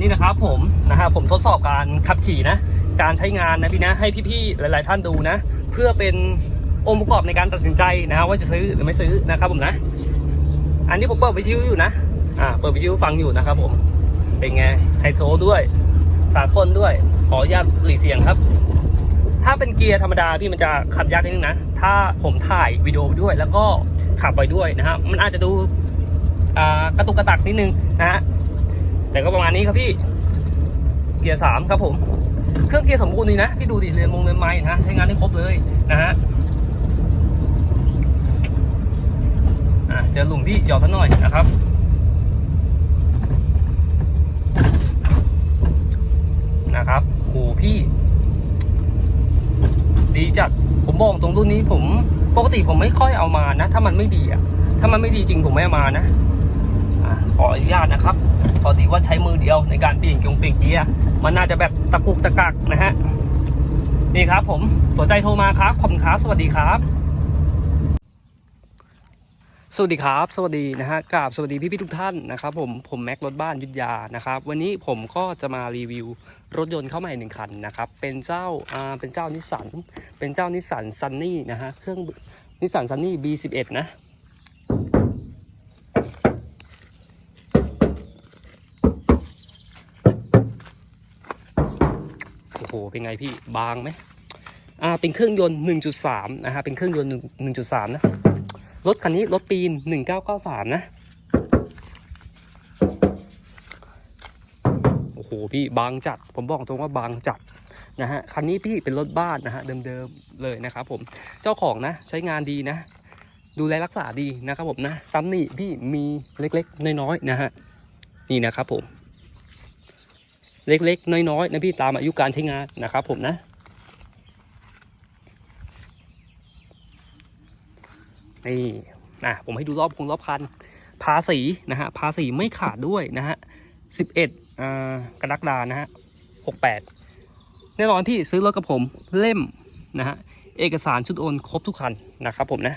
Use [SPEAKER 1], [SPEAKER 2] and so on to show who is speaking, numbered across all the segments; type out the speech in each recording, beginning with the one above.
[SPEAKER 1] นี่นะครับผมนะฮะผมทดสอบการขับขี่นะ การใช้งานนะพี่นะให้พี่ๆหลาย ๆ ท่านดูนะ เพื่อเป็นองค์ประกอบในการตัดสินใจนะว่าจะซื้อหรือไม่ซื้อนะครับผมนะ อันนี้ผมเปิดวิทยุอยู่นะอ่าเปิดวิทยุฟังอยู่นะครับผมเป็นไงไฮโซด้วยสากลด้วยขออนุญาตหลีกเสียงครับ ถ้าเป็นเกียร์ธรรมดาพี่มันจะขับยากนิดนึงนะ ถ้าผมถ่ายวิดีโอด้วยแล้วก็ขับไปด้วยนะฮะมันอาจจะดูกระตุกกระตักนิดนึงนะฮะ แต่ก็ประมาณนี้ครับพี่ เกียร์สามครับผม เครื่องเกียร์สมบูรณ์ดีนะ พี่ดูดิเรือนมงเรือนไม้นะใช้งานได้ครบเลยนะฮะอะเจอหลุมพี่หยอดท่านหน่อยนะครับนะครับโหพี่ ดีจัด ผมบอกตรงรุ่นนี้ผม ปกติผมไม่ค่อยเอามานะ ถ้ามันไม่ดีอะถ้ามันไม่ดีจริงผมไม่เอามานะ ขออนุญาตนะครับพอดีว่าใช้มือเดียวในการเปลี่ยนเกียร์เปลี่ยนเกียร์มันน่าจะแบบตะกุกตะกักนะฮะนี่ครับผมสนใจโทรมาครับขอบคุณครับสวัสดีครับ สวัสดีครับ สวัสดีนะฮะกราบสวัสดีพี่พี่ทุกท่านนะครับผมผมแม็กรถบ้านยุทธยานะครับ วันนี้ผมก็จะมารีวิวรถยนต์เข้ามาอีกหนึ่งคันนะครับ เป็นเจ้าอ่าเป็นเจ้านิสสันเป็นเจ้านิสสันซันนี่นะฮะเครื่องนิสสันซันนี่ B11 นะ โอ้โหเป็นไงพี่บางไหมอ่าเป็นเครื่องยนต์ 1.3 นะฮะเป็นเครื่องยนต์ 1.3 นะ รถคันนี้รถปีน 1993 นะ โอ้โหพี่บางจัด ผมบอกตรงว่าบางจัดนะฮะคันนี้พี่เป็นรถบ้านนะฮะเดิมๆเลยนะครับผมเจ้าของนะใช้งานดีนะ ดูแลรักษาดีนะครับผมนะตำหนิพี่มีเล็กๆ น้อยๆนะฮะนี่นะครับผม เล็กๆ น้อยๆนะพี่ตามอายุการใช้งานนะครับผมนะ นี่นะผมให้ดูรอบคงรอบคันภาษีนะฮะภาษีไม่ขาดด้วยนะฮะสิบเอ็ดกรกฎานะฮะหกแปดแน่นอนพี่ซื้อรถกับผมเล่มนะฮะเอกสารชุดโอนครบทุกคันนะครับผมนะ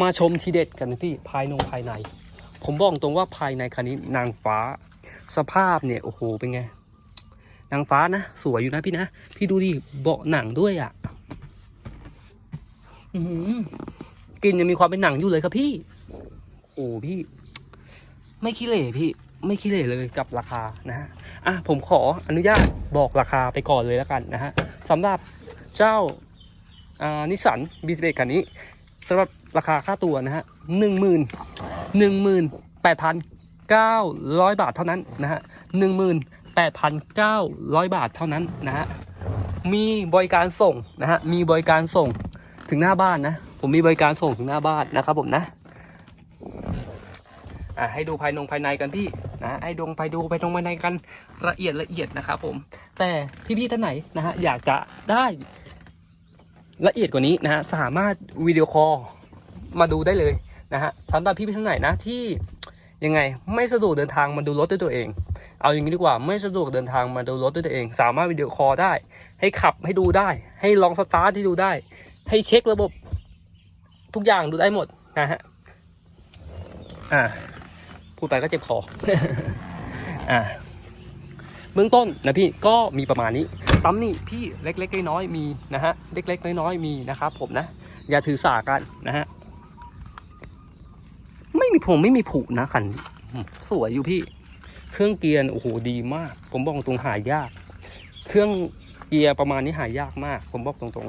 [SPEAKER 1] มาชมทีเด็ดกันนะพี่ภายนงภายใน ผมบอกตรงว่าภายในคันนี้นางฟ้าสภาพเนี่ย โอ้โห เป็นไง นางฟ้านะ สวยอยู่นะพี่นะ พี่ดูดิเบาะหนังด้วยอะอือหือกลินยังมีความเป็นหนังอยู่เลยครับพี่ โอ้พี่ ไม่ขี้เหร่พี่ ไม่ขี้เหร่เลยกับราคานะฮะอะผมขออนุญาตบอกราคาไปก่อนเลยแล้วกันนะฮะสำหรับเจ้าอ่านิสสันบีสเบคันนี้สำหรับราคาค่าตัวนะฮะหนึ่งหมื่นหนึ่งหมื่นแปดพันเก้าร้อยบาทเท่านั้นนะฮะหนึ่งหมื่น แปดพันเก้าร้อยบาทเท่านั้นนะฮะ มีบริการส่งนะฮะ มีบริการส่งถึงหน้าบ้านนะ ผมมีบริการส่งถึงหน้าบ้านนะครับผมนะ อะให้ดูภายนงภายในกันพี่นะให้ดงภายดูภายนงภายในกันละเอียดละเอียดนะครับผม แต่พี่ๆท่านไหนนะฮะอยากจะได้ละเอียดกว่านี้นะฮะสามารถวิดีโอคอลมาดูได้เลยนะฮะสำหรับพี่ๆท่านไหนนะที่ยังไงไม่สะดวกเดินทางมาดูรถด้วยตัวเอง เอาอย่างนี้ดีกว่าไม่สะดวกเดินทางมาดูรถด้วยตัวเอง สามารถวิดีโอคอลได้ ให้ขับให้ดูได้ ให้ลองสตาร์ทให้ดูได้ ให้เช็คระบบ ทุกอย่างดูได้หมดนะฮะอ่าพูดไปก็เจ็บคออ่าเบื้องต้นนะพี่ก็มีประมาณนี้ตำหนิพี่เล็กๆน้อยๆมีนะฮะเล็กๆน้อยๆมีนะครับผมนะ อย่าถือสากันนะฮะไม่มีผมไม่มีผุนะคันสวยอยู่พี่ เครื่องเกียร์โอ้โหดีมาก ผมบอกตรงหายาก เครื่องเกียร์ประมาณนี้หายากมาก ผมบอกตรง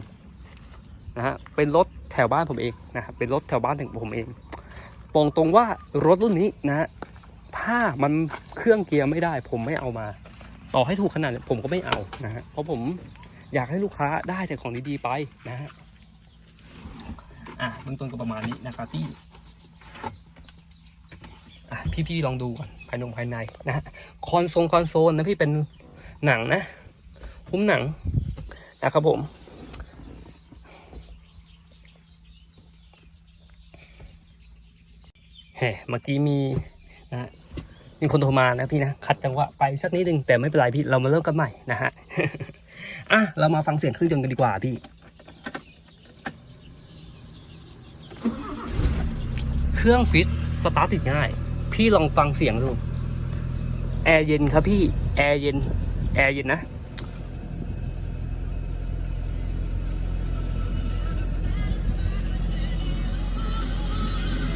[SPEAKER 1] ๆนะฮะเป็นรถแถวบ้านผมเองนะครับเป็นรถแถวบ้านถึงผมเองบอกตรงว่ารถรุ่นนี้นะถ้ามันเครื่องเกียร์ไม่ได้ ผมไม่เอามา ต่อให้ถูกขนาดผมก็ไม่เอานะฮะเพราะผมอยากให้ลูกค้าได้แต่ของดีๆไปนะฮะอะเบื้องต้นก็ประมาณนี้นะครับพี่ อะพี่ๆลองดูก่อน ภายในภายในนะฮะคอนโซลคอนโซลนะพี่เป็นหนังนะหุ้มหนังนะครับผม แหมเมื่อกี้มีนะฮะมีคนโทรมานะพี่นะคัดจังหวะไปสักนิดนึงแต่ไม่เป็นไรพี่เรามาเริ่มกันใหม่นะฮะอะเรามาฟังเสียงเครื่องยนต์กันดีกว่าพี่เครื่องฟิตสตาร์ทติดง่าย พี่ลองฟังเสียงดูไอแอร์เย็นครับพี่ แอร์เย็น แอร์เย็นนะ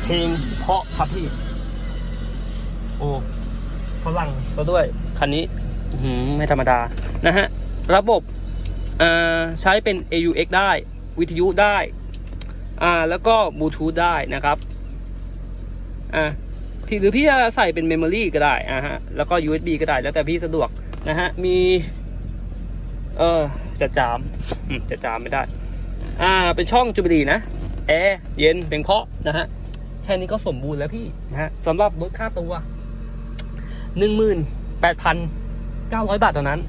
[SPEAKER 1] เพลงเพราะครับพี่ โอ้ฝรั่งก็ด้วย คันนี้อื้อหือไม่ธรรมดา นะฮะ ระบบอ่าใช้เป็น AUX ได้ วิทยุได้ อ่า แล้วก็บลูทูธได้นะครับ อ่า พี่หรือพี่จะใส่เป็นเมมโมรีก็ได้อ่าฮะ แล้วก็ USB ก็ได้แล้วแต่พี่สะดวกนะฮะ มี เออจะจามจะจามไม่ได้ อ่า เป็นช่องจูบิลีนะ แอร์เย็นเป็นเคาะนะฮะ แค่นี้ก็สมบูรณ์แล้วพี่นะฮะสำหรับรถค่าตัวหนึ่งหมื่นแปดพันเก้าร้อยบาทเท่านั้น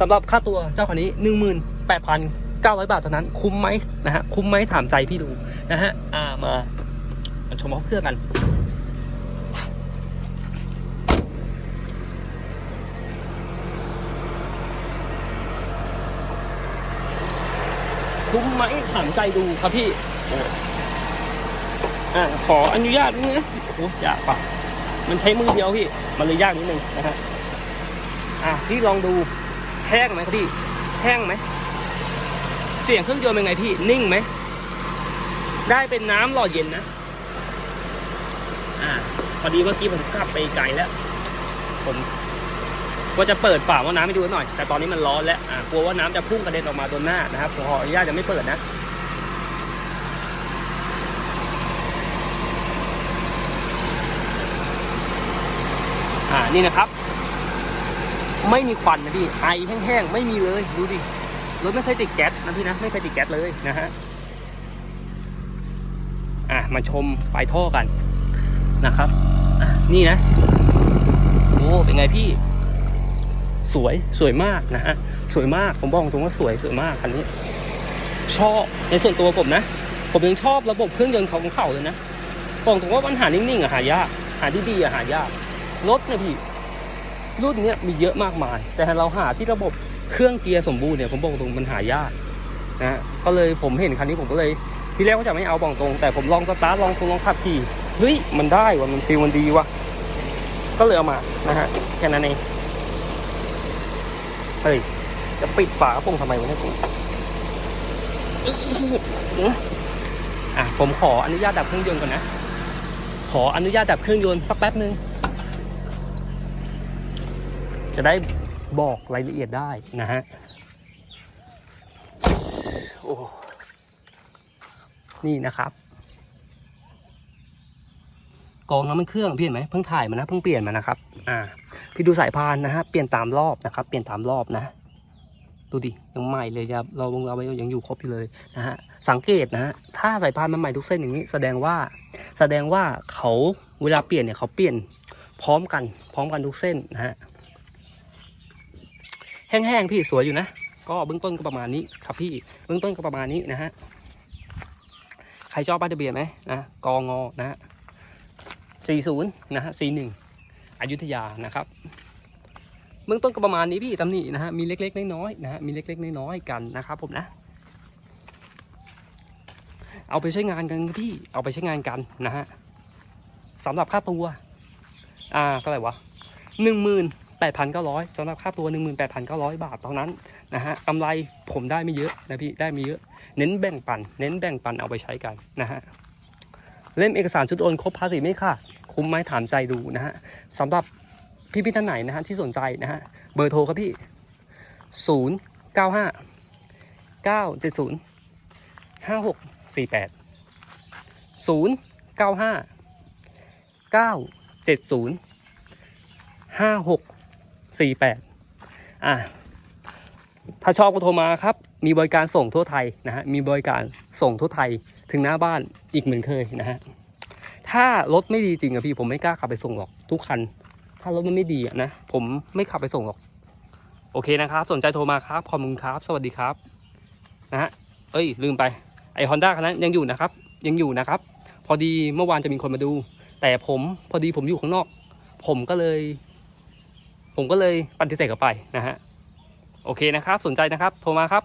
[SPEAKER 1] สำหรับค่าตัวเจ้าคันนี้หนึ่งหมื่นแปดพันเก้าร้อยบาทเท่านั้น คุ้มไหมนะฮะ คุ้มไหมถามใจพี่ดูนะฮะ อ่า มามาชมห้องเครื่องกัน คุ้มไหมถามใจดูครับพี่อ่าขออนุญาตนะโอ้ยากปะมันใช้มือเดียวพี่ มันเลยยากนิดนึงนะฮะอะพี่ลองดูแห้งไหมครับพี่แห้งไหมเสียงเครื่องยนต์เป็นไงพี่นิ่งไหมได้เป็นน้ำหล่อเย็นนะอ่าพอดีเมื่อกี้ผมขับไปไกลแล้ว ผม ว่าจะเปิดฝาว่าน้ำให้ดูหน่อย แต่ตอนนี้มันร้อนแล้วอ่ากลัวว่าน้ำจะพุ่งกระเด็นออกมาโดนหน้านะครับขออนุญาตจะไม่เปิดนะอ่านี่นะครับ ไม่มีควันนะพี่ไอแห้งๆไม่มีเลยดูดิรถไม่เคยติดแก๊สนะพี่นะไม่เคยติดแก๊สเลยนะฮะอะมาชมปลายท่อกันนะครับอะนี่นะโอ้เป็นไงพี่ สวยสวยมากนะฮะสวยมากผมบอกตรงว่าสวยสวยมากคันนี้ ชอบในส่วนตัวผมนะ ผมยังชอบระบบเครื่องยนต์ของเขาเลยนะบอกตรงว่าปัญหานิ่งๆอะหายากหาที่ดีอะหายากรถเนี่ยพี่รุ่นเนี้ยมีเยอะมากมาย แต่เราหาที่ระบบเครื่องเกียร์สมบูรณ์เนี่ยผมบอกตรงมันหายากนะฮะก็เลยผมเห็นคันนี้ผมก็เลยที่แรกก็จะไม่เอาบอกตรง แต่ผมลองสตาร์ทลองคงลองขับขี่เฮ้ยมันได้ว่ะมันฟีลมันดีว่ะก็เลยเอามานะฮะแค่นั้นเอง เฮ้ย จะปิดฝากระโปรงทำไมวะเนี่ยกูอะผมขออนุญาตดับเครื่องยนต์ก่อนนะ ขออนุญาตดับเครื่องยนต์สักแป๊บนึง จะได้บอกรายละเอียดได้นะฮะ โอ้ นี่นะครับ กองน้ำมันเครื่องพี่เห็นไหมเพิ่งถ่ายมานะเพิ่งเปลี่ยนมานะครับ อ่า พี่ดูสายพานนะฮะเปลี่ยนตามรอบนะครับ เปลี่ยนตามรอบนะ ดูดิยังใหม่เลยครับเราวงเรายังอยู่ครบอยู่เลยนะฮะสังเกตนะฮะถ้าสายพานมันใหม่ทุกเส้นอย่างนี้ แสดงว่าแสดงว่าเขาเวลาเปลี่ยนเนี่ยเขาเปลี่ยนพร้อมกัน พร้อมกันทุกเส้นนะฮะแห้งๆพี่สวยอยู่นะก็เบื้องต้นก็ประมาณนี้ครับพี่เบื้องต้นก็ประมาณนี้นะฮะใครชอบป้ายทะเบียนไหมนะกองอนะฮะ 40นะฮะ41อยุธยานะครับเบื้องต้นก็ประมาณนี้พี่ตำหนินะฮะมีเล็กๆน้อยๆนะฮะมีเล็กๆน้อยๆกันนะครับผมนะ เอาไปใช้งานกันพี่เอาไปใช้งานกันนะฮะสำหรับค่าตัวอ่าเท่าไหร่วะหนึ่งหมื่นแปดพันเก้าร้อยสำหรับค่าตัวหนึ่งหมื่นแปดพันเก้าร้อยบาทเท่านั้นนะฮะกำไรผมได้ไม่เยอะนะพี่ ได้ไม่เยอะ เน้นแบ่งปัน เน้นแบ่งปันเอาไปใช้กันนะฮะ เล่มเอกสารชุดโอนครบภาษีไหมค่ะ คุ้มไหมถามใจดูนะฮะสำหรับพี่พี่ท่านไหนนะฮะที่สนใจนะฮะเบอร์โทรครับพี่ศูนย์เก้าห้าเก้าเจ็ดศูนย์ห้าหกสี่แปดศูนย์เก้าห้าเก้าเจ็ดศูนย์ห้าหกสี่แปดอะถ้าชอบก็โทรมาครับ มีบริการส่งทั่วไทยนะฮะมีบริการส่งทั่วไทยถึงหน้าบ้านอีกเหมือนเคยนะฮะถ้ารถไม่ดีจริงอะพี่ผมไม่กล้าขับไปส่งหรอกทุกคัน ถ้ารถมันไม่ดีอะนะ ผมไม่ขับไปส่งหรอก โอเคนะครับ สนใจโทรมาครับขอบคุณครับ สวัสดีครับนะฮะเอ้ย ลืมไปไอฮอนด้าคันนั้นยังอยู่นะครับ ยังอยู่นะครับ พอดีเมื่อวานจะมีคนมาดู แต่ผมพอดีผมอยู่ข้างนอก ผมก็เลย ผมก็เลยปฏิเสธกับไปนะฮะโอเคนะครับ สนใจนะครับ โทรมาครับ